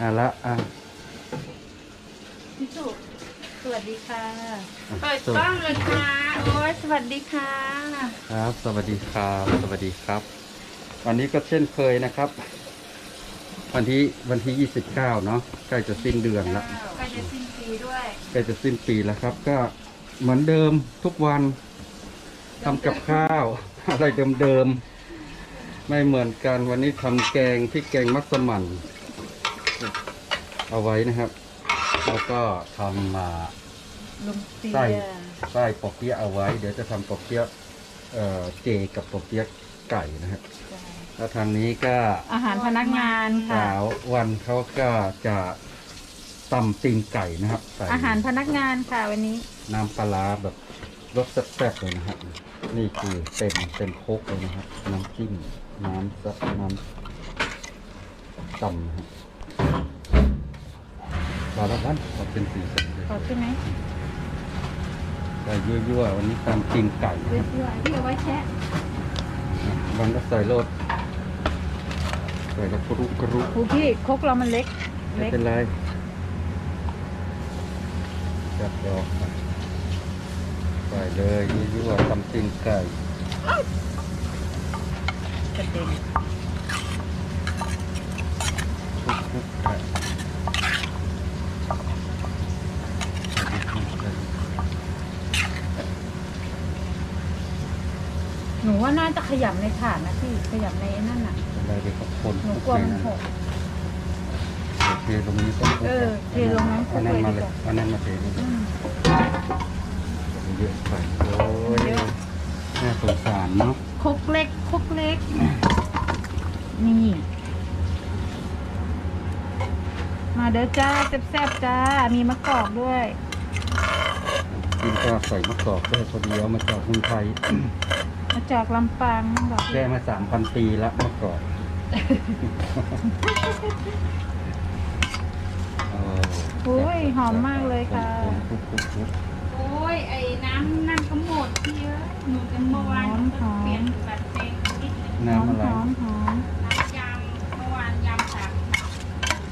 อะละอะพี่สุสวัสดีค่ะอะเปิดสวัสกล้องเลยค่ะ โอ้ยสวัสดีค่ะ ครับ สวัสดีครับสวัสดีครับ วันนี้ก็เช่นเคยนะครับ วันที่วันที่29เนาะใกล้จะสิ้นเดือนละใกล้จะสิ้นปีด้วย ใกล้จะสิ้นปีแล้วครับ ก็เหมือนเดิมทุกวันทำกับข้าว อะไรเดิมๆไม่เหมือนกันวันนี้ทำแกงพริกแกงมัสมั่น เอาไว้นะครับ แล้วก็ทำมาลุงเตียไส้ไส้ปอกเปี๊ยะเอาไว้ เดี๋ยวจะทำปอกเปี๊ยะเอ่อเจกับปอกเปี๊ยะไก่นะครับแล้วทางนี้ก็อาหารพนักงานค่ะ สาววันเขาก็จะตำตีนไก่นะครับใส่อาหารพนักงานค่ะวันนี้ น้ำปลาร้าแบบรสแซ่บๆเลยนะครับ นี่คือเต็มเต็มโคกเลยนะครับ น้ำจิ้มน้ำซับน้ำตำนะครับ พอแล้วกันพอเป็นสีสันเลยขอใช่ไหมใส่ยั่วๆวันนี้ตำตีนไก่นะเดี๋คยวรับที่เอาไว้แช่วันก็ใส่โรดใส่กระปุกกระรุกครูพี่ครกเรามันเล็ก ไม่เล็กเป็นไรจับดอกมาใส่เลยยั่วๆตำตีนไก่กระเด็นคลุกๆครับ หนู ว่าน่าจะขยำในถาดนะพี่ขยำในนั่นน่ะอะไรเดี๋ยวก็คนหนูกลัวมันหก เทลงนี้ก็เออเทลงนั้นเอานั้นมาเลยคลุกเลยดีกว่าเอานั้นมาเทนี่อืมเยอะไปโอ้ยเยอะน่าสงสารเนาะครกเล็กครกเล็ก นี่ มาเด้อจ้าแซ่บๆจ้า มีมะกอกด้วย กินก็ใส่มะกอกด้วยพอดีเอามาจากเมืองไทย มาจากลำปางนั่นบอกแก้มาสามพันปีแล้วมะกอกเออโอ้ยหอมมากเลยค่ะคลุกๆๆโอ้ยไอ้น้ำนั่นก็หมดพี่เอ้ยหนูจะเมื่อวานหอมหอมเปลี่ยนแบบเป็นนิดนึงๆน้ำอะไรหอมหอมน้ำยำเมื่อวานยำสาม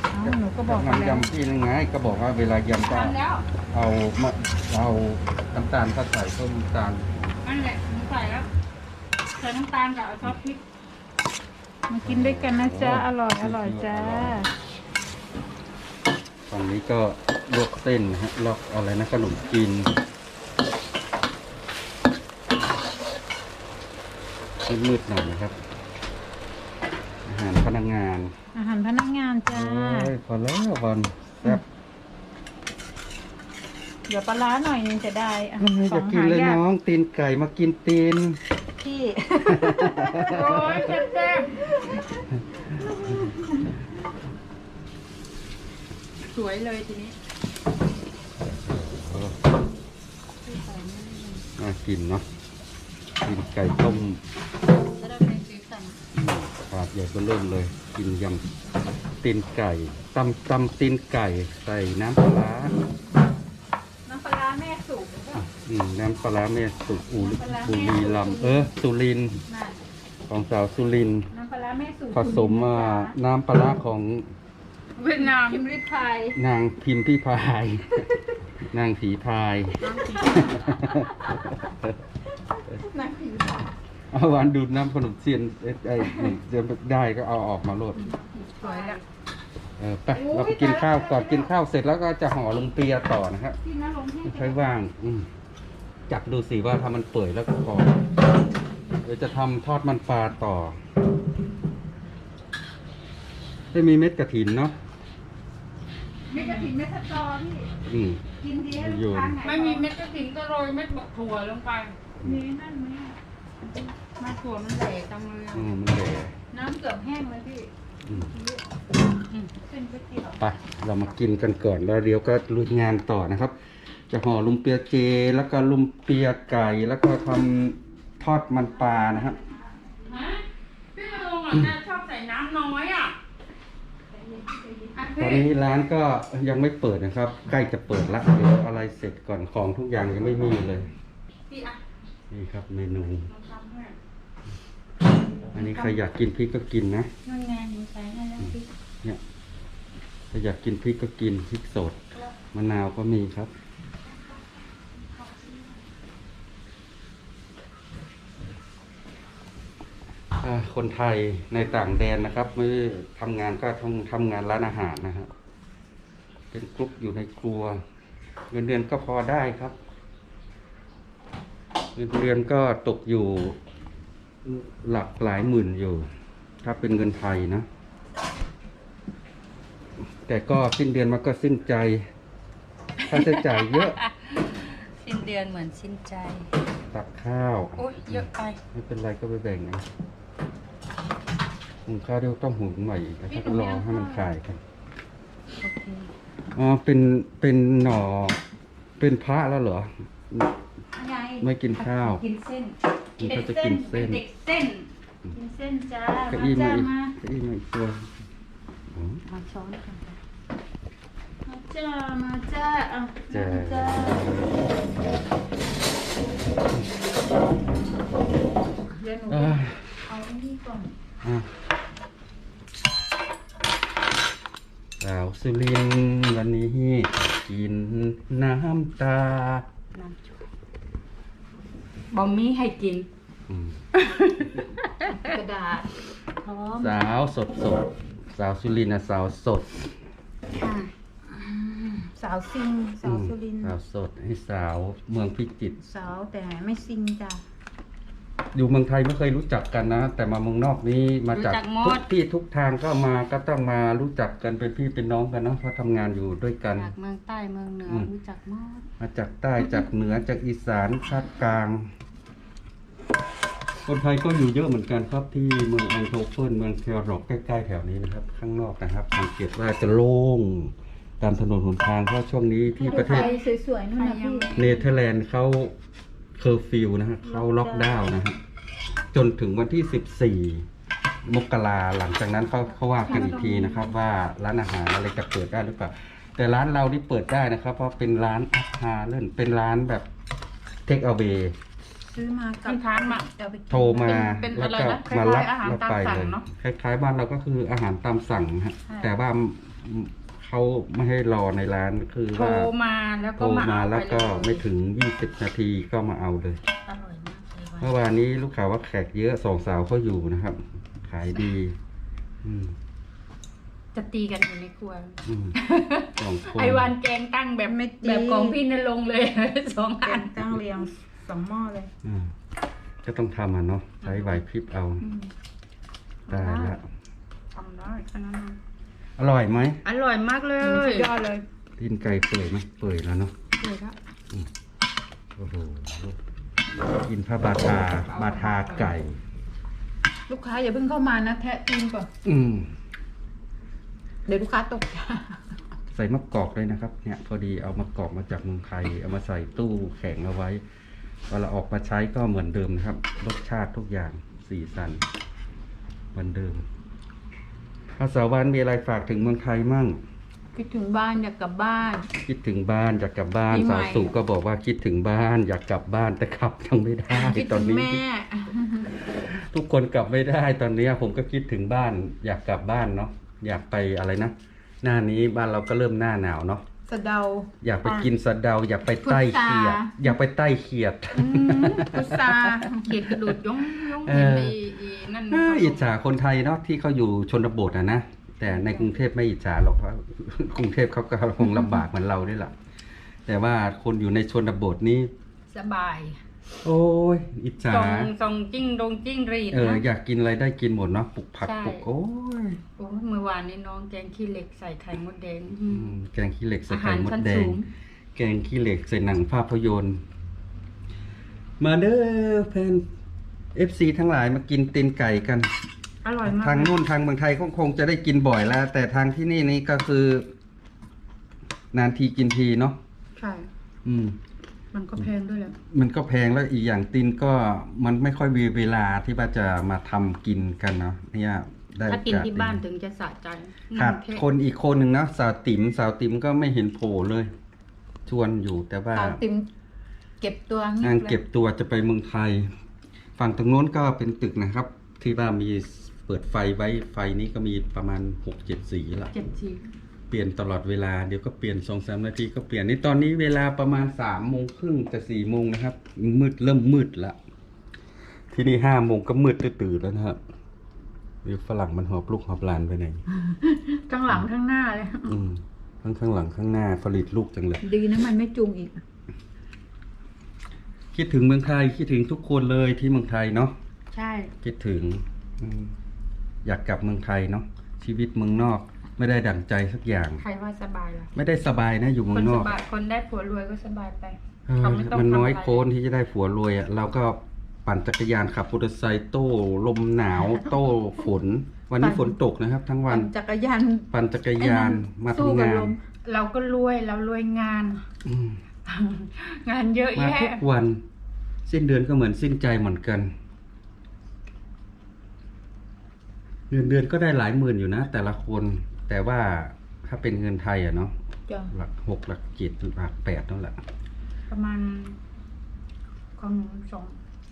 เอ้าหนูก็บอกไปแล้วน้ำยำพี่นั่นไงก็บอกว่าเวลายำก็ทำแล้วเอามะเอาน้ำตาลก็ใส่เพิ่มน้ำตาลนั่นแหละหนูใส่แล้วใส่น้ำตาลกับซอสพริกมากินด้วยกันนะจ๊ะ อร่อยอร่อยจ้าฝั่งนี้ก็ลวกเส้นนะฮะลวกอะไรนะขนมจีนมืดๆหน่อยนะครับ อาหารพนักงาน อาหารพนักงานจ้าโอ้ยพอแล้ววันแซ่บเดี๋ยวปลาร้าหน่อยนึงจะได้อะไม่ขจะองกินหาเลยยากน้อง ตีนไก่มากินตีน พี่ โอ้ยแซ่บๆสวยเลยทีนี้เออน่ากินเนาะตีนไก่ต้มจะได้เป็นสีสันถาดใหญ่ก็เริ่มเลย กินยำตีนไก่ตำตำตีนไก่ใส่น้ำปลาร้า น้ำปลาร้าแม่สุก อะอืมน้ำปลาร้าแม่สุอุบุรีลำเออสุรินทร์น่ะของสาวสุรินทร์น้ำปลาร้าแม่สุกผสมมาน้ำปลาร้าของเวียดนามพิมพ์ริพายนางพิมพี่พาย นางผีพาย นักผิวเอาวันดูดน้ำขนมเทียนเอ้ยไอ้หนึ่งจะได้ก็เอาออกมาโหลด สวยแล้วเออไปเราไปกินข้าวก่อนกินข้าวเสร็จแล้วก็จะห่อลงเปียต่อนะครับที่น้าลงให้ ไม่ใช้ว่าง อืม จับดูสิว่าถ้ามันเปื่อยแล้วก็พอเดี๋ยวจะทำทอดมันปลาต่อไม่มีเม็ดกระถินเนาะไม่กระถิ่นไม่สตอพี่อืมกินดีให้โยลูกนค้าไงไม่มีเม็ดกระถิ่นก็โรยเม็ดบะถั่วลงไปมีนั่นไหมอะมาถั่วมันแหลกจังเลยอะอืมมันแหล่น้ำเกือบแห้งเลยพี่อืมเส้นก๋วยเตี๋ยวไปเรามากินกันก่อนแล้วเดี๋ยวก็ลุยงานต่อนะครับ จะห่อลุมเปียเจ แล้วก็ลุมเปียไก่ แล้วก็ทำทอดมันปลานะครับฮะพี่มาลงอะแกชอบใส่น้ำน้อยอะอะตอนพี่นี้ร้านก็ยังไม่เปิดนะครับ ใกล้จะเปิดละเดี๋ยวอะไรเสร็จก่อนของทุกอย่างยังไม่มีเลยพี่อะนี่ครับเมนูลองทำให้อันนี้ใครอยากกินพริกก็กินนะนั่นไงหนูใส่ให้แล้วพี่เนี่ยถ้าอยากกินพริกก็กินพริกสดมะนาวก็มีครับ คนไทยในต่างแดนนะครับไม่ได้ทำงานก็ต้องทำงานร้านอาหารนะครับเป็นกรุ๊ปอยู่ในครัว เงินเดือนก็พอได้ครับ เงินเดือนก็ตกอยู่หลักหลายหมื่นอยู่ ถ้าเป็นเงินไทยนะ แต่ก็สิ้นเดือนมันก็สิ้นใจค่าใช้จ่ายเยอะ สิ้นเดือนเหมือนสิ้นใจ ตักข้าว โอ้ยเยอะไป ไม่เป็นไรก็ไปแบ่งนะ หุงข้าวเดี๋ยวต้องหุงใหม่อีกแล้วก็รอให้มันคลายกันโอเคอ๋อเป็นเป็นหน่อเป็นพระแล้วเหรอไม่กินข้าว กินเส้นมันก็จะกินเส้น เด็กเส้น กินเส้นจ้าเก้ามาอี้มาจ้าอีกมาเก้าอี้มาอีกตัวอ๋อ เอาช้อนกันมาจ้ามาจ้าเอาจ้า มาจ้าเดี๋ยวหนูอ่าเอาไอ้นี่ก่อน อะ สาวสุรินทร์วันนี้กินน้ำตาน้ำชุบบอมมี่ให้กิน อืมกระดาษพร้อมสาวสดสดสาวสุรินทร์นะสาวสดค่ะสาวซิงสาวสุรินทร์สาวสดให้สาวเมืองพิจิตรสาวแต่ไม่ซิงจ้ะ อยู่เมืองไทยไม่เคยรู้จักกันนะ แต่มาเมืองนอกนี้มาจากทุกที่ทุกทางก็มาก็ต้องมารู้จักกันเป็นพี่เป็นน้องกันเนาะเพราะทำงานอยู่ด้วยกัน จากเมืองใต้เมืองเหนืออม รู้จักหมดมาจากใต้จากเหนือจากอีสานภาคกลาง คนไทยก็อยู่เยอะเหมือนกันครับที่เมืองแอนโทเปิลเมืองเทลร็อกใกล้ๆแถวนี้นะครับ ข้างนอกนะครับสังเกตว่าจะโล่งตามถนนหนทางเพราะช่วงนี้ที่ประเทศไทยสวยๆนู่นนะพี่ เนเธอร์แลนด์เขา เคอร์ฟิวนะฮะเขาล็อกดาวน์นะฮะจนถึงวันที่ 14 มกราหลังจากนั้นเขาเขาว่ากันอีกทีนะครับ ว่าร้านอาหารอะไรจะเปิดได้หรือเปล่า แต่ร้านเรานี่เปิดได้นะครับ เพราะเป็นร้านอาหารเล่นเป็นร้านแบบเทคเอาเ y ซื้อมากัที่บทานมาเอาไปกิน โทรมาเป็นแล้วอะไรก็นะคล้ายๆมารับอาหารเราตามไปสั่เลงยเนอะคล้ายๆบ้านเราก็คืออาหารตามสั่งฮะใช่ แต่ว่า เขาไม่ให้รอในร้านคือโทรว่ามาแล้วโทก็รมามาเอาแล้วก็ปเยไม่ถึง20นาทีก็มาเอาเลย อร่อยมากเลยว่ะเมื่อวานนี้ลูกค้าว่าแขกเยอะสองสาวเขาอยู่นะครับ ขายดี อืมจะตีกันอยู่ในครัว อืมสองคนไอวันแกงตั้งแบบไม่ตี แบบของพี่นรงค์เลย สองแกอันงตั้งเรียงสองหม้อเลย อืมก็ต้องทำอะเนาะใช้ไหวพริบเอาอืมได้ละ ทำได้ขนาดนั้น อร่อยไหมอร่อยมากเลสุยดยอดเลยตีนไก่เปื่อยไหมเปื่อยแล้วเนาะเลยครับโอ้โหกินผ้าบาทาบาทาไก่ ลูกค้าอย่าเพิ่งเข้ามานะ แทะตีนก่อนอืม เดี๋ยวลูกค้าตกใจใส่มะกอกด้วยนะครับ เนี่ย พอดีเอามะกอกมาจากเมืองไทย เอามาใส่ตู้แข็งเอาไว้เวลาออกมาใช้ก็เหมือนเดิมนะครับ รสชาติทุกอย่างสีสันเหมือนเดิม ภาษาวันมีอะไรฝากถึงเมืองไทยมั่ง คิดถึงบ้านอยากกลับบ้าน คิดถึงบ้านอยากกลับบ้าน ปีใหม่ สาวสุก็บอกว่าคิดถึงบ้าน อยากกลับบ้านแต่กลับยังไม่ได้คิดตอถึนงนี้ แม่ ทุกคนกลับไม่ได้ตอนนี้ผมก็คิดถึงบ้าน อยากกลับบ้านเนาะอยากไปอะไรนะ หน้านี้บ้านเราก็เริ่มหน้าหนาวเนาะ สะเดา อยากไปกินสะเดา อยากไปใต้เขียด พุทรา อยากไปใต้เขียด อืมพุทราเขียดกระดูดย่องย่องเอเห็นอ ไอ้ไอ้นั่นเอ้ออิจฉาคนไทยเนาะที่เขาอยู่ชนบทอะนะแต่ในกรุงเทพไม่อิจฉาหรอกเพราะ กรุงเทพเขาก็คงลำบากเหมือนเรานี่แหละแต่ว่าคนอยู่ในชนบทนี้สบาย โอ้ยอิจฉาส่งส่งจิ้งดงจิ้งรีดเออนะ อยากกินอะไรได้กินหมดเนาะปลูกผักใช่ ปลูกโอ้ยโอ้ยเมื่อวานนี้น้องแกงขี้เหล็กใส่ไข่มดแดงอืมแกงขี้เหล็กใส่อาไข่หารมดชั้นแดสูงงแกงขี้เหล็กใส่หนังภาพยนตร์ มาเด้อแฟนเอฟซีทั้งหลายมากินตีนไก่กัน อร่อยมากทางนู่นทางเมืองไทยก็คงจะได้กินบ่อยแล้ว แต่ทางที่นี่นี่ก็คือ นานทีกินทีเนาะใช่ อืม มันก็แพงด้วยแหละ มันก็แพงแล้วอีกอย่างตินก็มันไม่ค่อยมีเวลาที่ว่าจะมาทำกินกันเนาะเนี่ยได้ถ้ากินโอกสที่บ้านดีถึงจะสะใจขาดมันแค่คนอีกคนหนึ่งนะสาวติ๋มสาวติ๋มก็ไม่เห็นโผล่เลย ชวนอยู่แต่ว่าสาวติมเก็บตัวงียนางลยเก็บตัวจะไปเมืองไทย ฝั่งตรงโน้นก็เป็นตึกนะครับ ที่ว่ามีเปิดไฟไว้ไฟนี้ก็มีประมาณหกเจ็ดสีละเจ็บจี ปปลี่ยนตลอดเวลาเดี๋ยวก็เปลี่ยนสองสามนาทีก็เปลี่ยนนี่ตอนนี้เวลาประมาณสามโมงครึ่งจะสี่โมงนะครับ มืดเริ่มมืดละที่นี่ห้าโมงก็มืดตื่นๆแล้วนะครับเดี๋ยวฝรั่งมันหอบลูกหอบหลานไปไหนข้างหลังข้างหน้าเลยอืมข้างข้างหลังข้างหน้าผลิตลูกจังเลยดีนะมันไม่จุงอีก คิดถึงเมืองไทยคิดถึงทุกคนเลยที่เมืองไทยเนาะใช่ คิดถึงอืมอยากกลับเมืองไทยเนาะชีวิตเมืองนอก ไม่ได้ดั่งใจสักอย่าง ใครว่าสบายล่ะไม่ได้สบายนะอยู่เมืคอนงนสอกบายคนได้ผัวรวยก็สบายไปเออเขาไม่ต้องมันน้อยทำะไรโค้นที่จะได้ผัวรวยอะ่ะเราก็ปั่นจักรยานขับมอเตอร์ไซค์โต้ลมหนาวโต้ฝน วันนี้ฝนตกนะครับ ทั้งวันปั่จักรยานปั่นจักรยานมาสู้ทำกับงานลมเราก็รวยเรารวยงาน อืมงานเยอะมาแยะทุกวัน สิ้นเดือนก็เหมือนสิ้นใจเหมือนกันเงินเดือนก็ได้หลายหมื่นอยู่นะแต่ละคน แต่ว่าถ้าเป็นเงินไทยอะเนาะจ้ะหลักหกหลักเจ็ดหลักแปดนั่นแหละประมาณของหนูสอง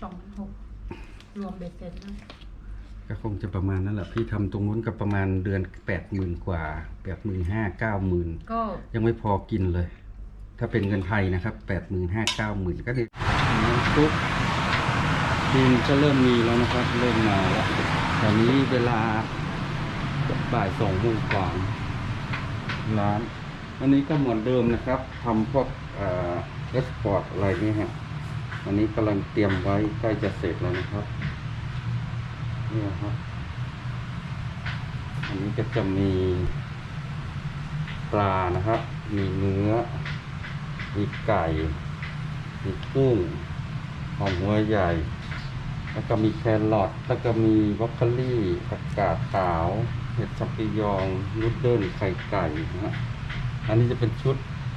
สองพันหกรวมเบ็ดเสร็จนะก็คงจะประมาณนั้นแหละพี่ทำตรงนู้นก็ประมาณเดือนแปดหมื่นกว่าแปดหมื่นห้าเก้าหมื่นก็ยังไม่พอกินเลย ถ้าเป็นเงินไทยนะครับแปดหมื่นห้าเก้าหมื่นก็ได้น้ำซุปกินก็เริ่มมีแล้วนะครับ เริ่มมาแล้วตอนนี้เวลา บ่ายสองโมงกว่าร้าน อันนี้ก็เหมือนเดิมนะครับทำพวกเอ่อเอสปอร์ตอะไรนี่ฮะอันนี้กำลังเตรียมไว้ใกล้จะเสร็จแล้วนะครับเนี่ยครับ อันนี้ก็จะมีปลานะครับ มีเนื้อ มีไก่ มีกุ้งหอมหัวใหญ่ แล้วก็มีแครอทแล้วก็มีบรอกโคลี่ผักกาดขาวเห็ดชัมปิญองนูดเดิลไข่ไก่นะฮะอันนี้จะเป็นชุด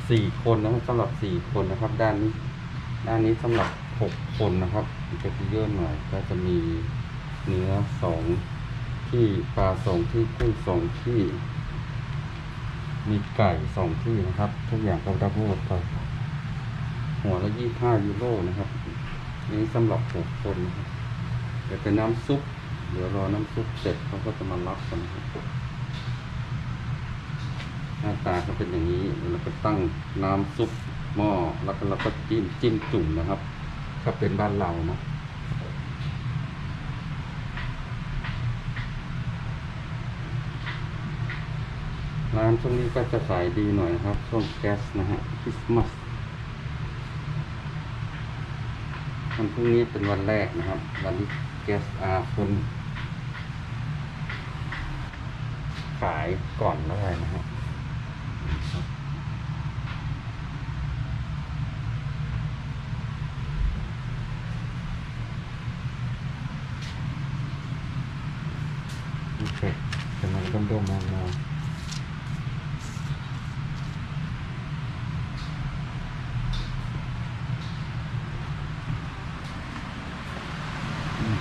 สี่คนนะครับสำหรับสี่คนนะครับ ด้านนี้ ด้านนี้สำหรับหกคนนะครับจะเยอะหน่อย ก็จะมีเนื้อสองที่ปลาสองที่กุ้งสองที่ มีไก่สองที่นะครับ ทุกอย่างก็รับหมดไปหัวละยี่ห้ายูโรนะครับนนี้สำหรับหกคนนะครับ เดี๋ยวเป็นน้ำซุป เดี๋ยวรอน้ำซุปเสร็จเขาก็จะมารับกันนะหน้าตาก็เป็นอย่างนี้แล้วก็ตั้งน้ำซุปหม้อแล้วก็เราก็จิ้มจิ้มจุ่มนะครับ ถ้าเป็นบ้านเราเนาะร้านช่วงนี้ก็จะขายดีหน่อยนะครับ ช่วงแก๊สนะฮะคริสต์มาสวันพรุ่งนี้เป็นวันแรกนะครับ วันที่ แก๊สอาคุณขายก่อนแล้วนะฮะโอเคจะมาดมๆมองๆองอืม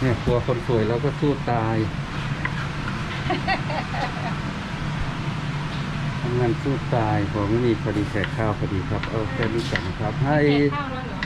เนี่ยกลัวคนสวยแล้วก็สู้ตายทำงานสู้ตายผมไม่มีพอดีแขกข้าวพอดีครับ เอาแค่นี้ก่อนนะครับ ให้ ข้าวแล้วเหรอ